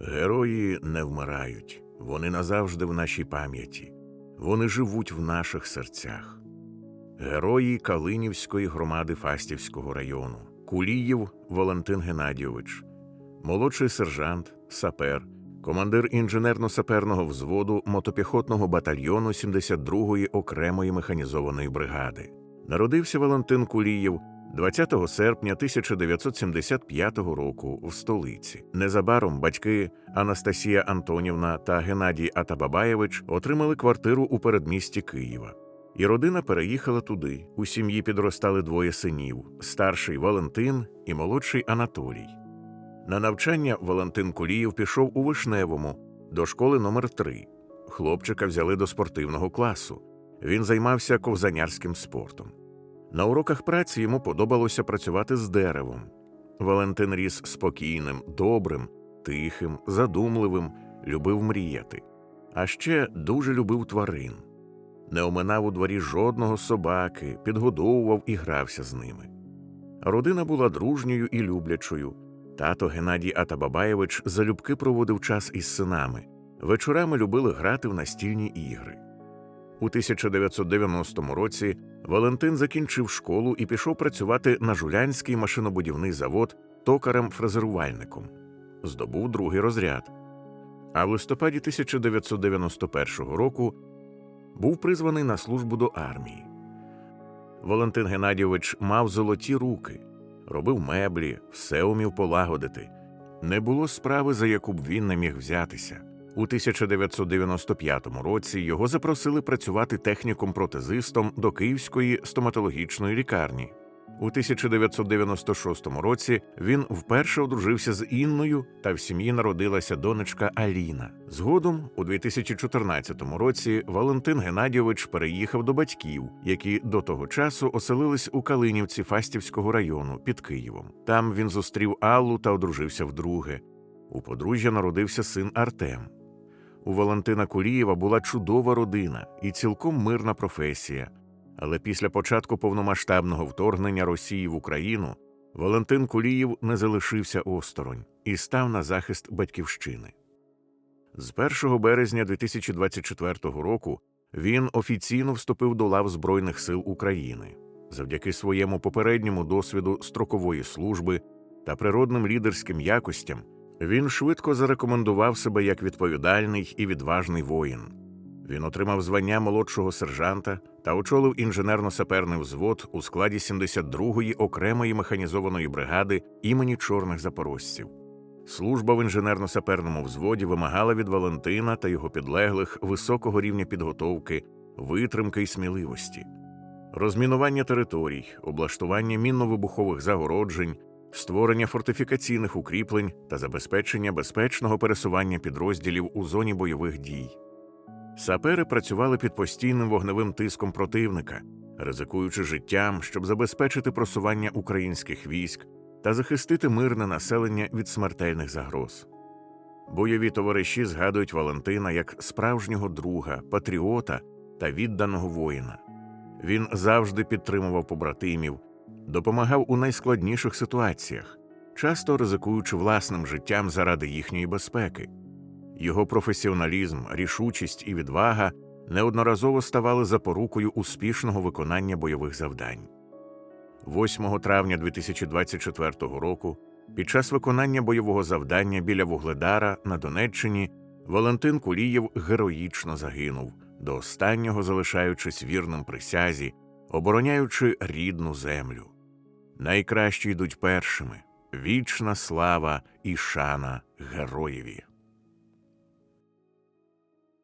Герої не вмирають, вони назавжди в нашій пам'яті, вони живуть в наших серцях. Герої Калинівської громади Фастівського району, Куліїв Валентин Геннадійович, молодший сержант, сапер, командир інженерно-саперного взводу мотопіхотного батальйону 72-ї окремої механізованої бригади. Народився Валентин Кулієв 20 серпня 1975 року в столиці. Незабаром батьки Анастасія Антонівна та Геннадій Атабабаєвич отримали квартиру у передмісті Києва. І родина переїхала туди. У сім'ї підростали двоє синів: старший Валентин і молодший Анатолій. На навчання Валентин Кулієв пішов у Вишневому до школи номер 3 Хлопчика взяли до спортивного класу. Він займався ковзанярським спортом. На уроках праці йому подобалося працювати з деревом. Валентин ріс спокійним, добрим, тихим, задумливим, любив мріяти. А ще дуже любив тварин. Не оминав у дворі жодного собаки, підгодовував і грався з ними. Родина була дружньою і люблячою. Тато Геннадій Атабабаєвич залюбки проводив час із синами. Вечорами любили грати в настільні ігри. У 1990 році Валентин закінчив школу і пішов працювати на Жулянський машинобудівний завод токарем-фрезерувальником. Здобув другий розряд. А в листопаді 1991 року був призваний на службу до армії. Валентин Геннадійович мав золоті руки, робив меблі, все умів полагодити. Не було справи, за яку б він не міг взятися. У 1995 році його запросили працювати техніком-протезистом до Київської стоматологічної лікарні. У 1996 році він вперше одружився з Інною, та в сім'ї народилася донечка Аліна. Згодом, у 2014 році, Валентин Геннадійович переїхав до батьків, які до того часу оселились у Калинівці Фастівського району під Києвом. Там він зустрів Аллу та одружився вдруге. У подружжя народився син Артем. У Валентина Кулієва була чудова родина і цілком мирна професія. Але після початку повномасштабного вторгнення Росії в Україну Валентин Кулієв не залишився осторонь і став на захист батьківщини. З 1 березня 2024 року він офіційно вступив до лав Збройних сил України. Завдяки своєму попередньому досвіду строкової служби та природним лідерським якостям він швидко зарекомендував себе як відповідальний і відважний воїн. Він отримав звання молодшого сержанта та очолив інженерно-саперний взвод у складі 72-ї окремої механізованої бригади імені чорних запорожців. Служба в інженерно-саперному взводі вимагала від Валентина та його підлеглих високого рівня підготовки, витримки і сміливості. Розмінування територій, облаштування мінно-вибухових загороджень, створення фортифікаційних укріплень та забезпечення безпечного пересування підрозділів у зоні бойових дій. Сапери працювали під постійним вогневим тиском противника, ризикуючи життям, щоб забезпечити просування українських військ та захистити мирне населення від смертельних загроз. Бойові товариші згадують Валентина як справжнього друга, патріота та відданого воїна. Він завжди підтримував побратимів, допомагав у найскладніших ситуаціях, часто ризикуючи власним життям заради їхньої безпеки. Його професіоналізм, рішучість і відвага неодноразово ставали запорукою успішного виконання бойових завдань. 8 травня 2024 року, під час виконання бойового завдання біля Вугледара на Донеччині, Валентин Кулієв героїчно загинув, до останнього залишаючись вірним присязі, обороняючи рідну землю. Найкращі йдуть першими вічна слава і шана героєві.